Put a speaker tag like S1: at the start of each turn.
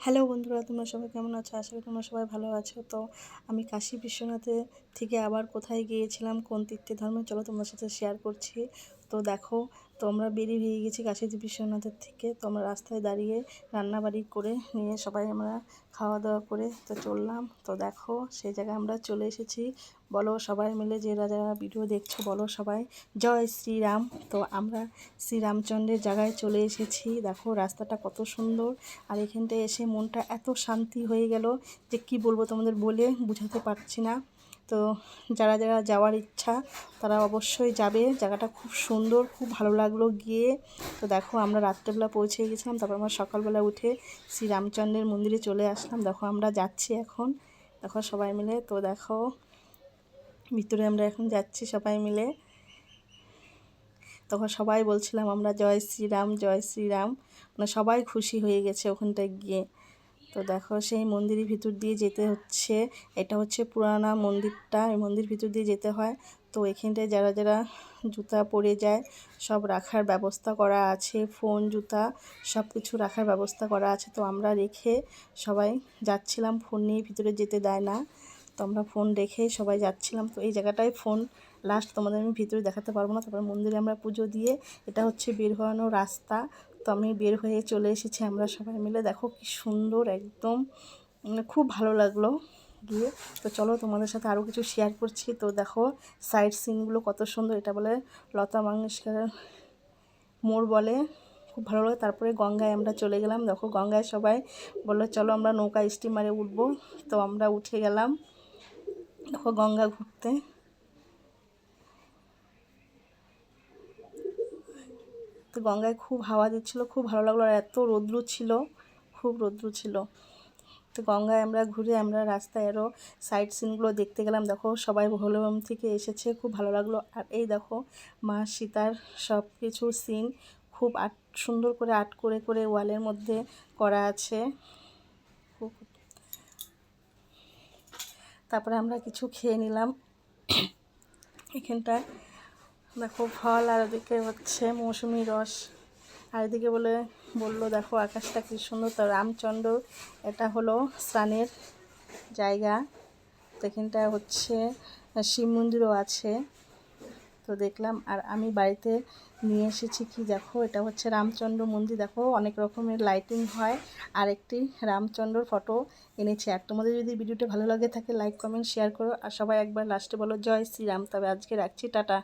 S1: Hello বন্ধুরা, তোমরা সবাই কেমন আছো? আশা করি তোমরা সবাই ভালো আছো। তো আমি কাশী বিশ্বনাথে থেকে আবার কোথায় গিয়েছিলাম, কোন তীর্থে ধর্মে? চলো তোমার সাথে শেয়ার করছি। তো দেখো তো আমরা বেরিয়ে হয়ে গেছি কাশী বিশ্বনাথের থেকে। তো আমরা রাস্তায় দাঁড়িয়ে রান্নাবাড়ি করে নিয়ে সবাই আমরা খাওয়া দাওয়া করে তো চললাম। তো দেখো, সেই জায়গায় আমরা চলে এসেছি। বলো সবাই মিলে যে যারা ভিডিও দেখছ, বলো সবাই। জয় শ্রীরাম। তো আমরা শ্রীরামচন্দ্রের জায়গায় চলে এসেছি। দেখো, রাস্তাটা কত সুন্দর। আর এখানটায় এসে মনটা এত শান্তি হয়ে গেল যে কি বলব তোমাদের বলে বুঝাতে পারছি না। তো যারা যারা যাওয়ার ইচ্ছা তারা অবশ্যই যাবে। জায়গাটা খুব সুন্দর, খুব ভালো লাগল গিয়ে। তো দেখো আমরা রাত্রেবেলা পৌঁছে গেছিলাম, তারপর আমরা সকালবেলা উঠে শ্রী রামচন্দ্রের মন্দিরে চলে আসলাম। দেখো আমরা যাচ্ছি এখন। দেখো সবাই মিলে, তো দেখো ভিতরে আমরা এখন যাচ্ছি সবাই মিলে। তখন সবাই বলছিলাম আমরা জয় শ্রীরাম জয় শ্রীরাম। মানে সবাই খুশি হয়ে গেছে ওখানটায় গিয়ে। তো দেখো সেই মন্দিরের ভিতর দিয়ে যেতে হচ্ছে। এটা হচ্ছে পুরানা মন্দিরটা, এই মন্দির ভিতর দিয়ে যেতে হয়। তো এখানটায় যারা যারা জুতা পরে যায়, সব রাখার ব্যবস্থা করা আছে, ফোন, জুতা সব কিছু রাখার ব্যবস্থা করা আছে। তো আমরা রেখে সবাই যাচ্ছিলাম, ফোন নিয়ে ভিতরে যেতে দেয় না। তো আমরা ফোন রেখে সবাই যাচ্ছিলাম। তো এই জায়গাটায় ফোন লাস্ট তোমাদের আমি ভিতরে দেখাতে পারব না। তারপরে মন্দিরে আমরা পুজো দিয়ে এটা হচ্ছে বের হওয়ানো রাস্তা। তো আমি বের হয়ে চলে এসেছি আমরা সবাই মিলে। দেখো কি সুন্দর একদম মানে খুব ভালো লাগল গিয়ে। তো চলো তোমাদের সাথে আরও কিছু শেয়ার করছি। তো দেখো সাইড সিনগুলো কত সুন্দর, এটা বলে লতা মঙ্গেশকর মোড় বলে, খুব ভালো লাগে। তারপরে গঙ্গায় আমরা চলে গেলাম। দেখো গঙ্গায় সবাই বলল, চলো আমরা নৌকা স্টিমারে উঠবো। তো আমরা উঠে গেলাম, দেখো গঙ্গা ঘুরতে। তো গঙ্গায় খুব হাওয়া দিচ্ছিল, খুব ভালো লাগল আর এত রৌদ্র ছিল, খুব রৌদ্র ছিল। তো গঙ্গায় আমরা ঘুরে আমরা রাস্তায় আরও সাইড সিনগুলো দেখতে গেলাম। দেখো সবাই ভোলবম থেকে এসেছে, খুব ভালো লাগল। আর এই দেখো মা সীতার সব কিছু সিন খুব আট, সুন্দর করে আর্ট করে করে ওয়ালের মধ্যে করা আছে। তারপরে আমরা কিছু খেয়ে নিলাম। এখানটায় দেখো ফল, আর ওদিকে হচ্ছে মৌসুমি রস। আর এদিকে বলে, বলল, দেখো আকাশটা কী সুন্দর। তো রামচন্দ্র, এটা হলো স্নানের জায়গা। তো এখানটায় হচ্ছে শিব মন্দিরও আছে। তো দেখলাম, আর আমি বাড়িতে নিয়ে এসেছি কি দেখো, এটা হচ্ছে রামচন্দ্র মন্দির। দেখো, অনেক রকমের লাইটিং হয়। আর একটি রামচন্দ্রর ফটো এনেছি। আর তোমাদের যদি ভিডিওটা ভালো লাগে থাকে লাইক কমেন্ট শেয়ার করো। আর সবাই একবার লাস্টে বলো, জয় শ্রীরাম। তবে আজকে রাখছি, টাটা।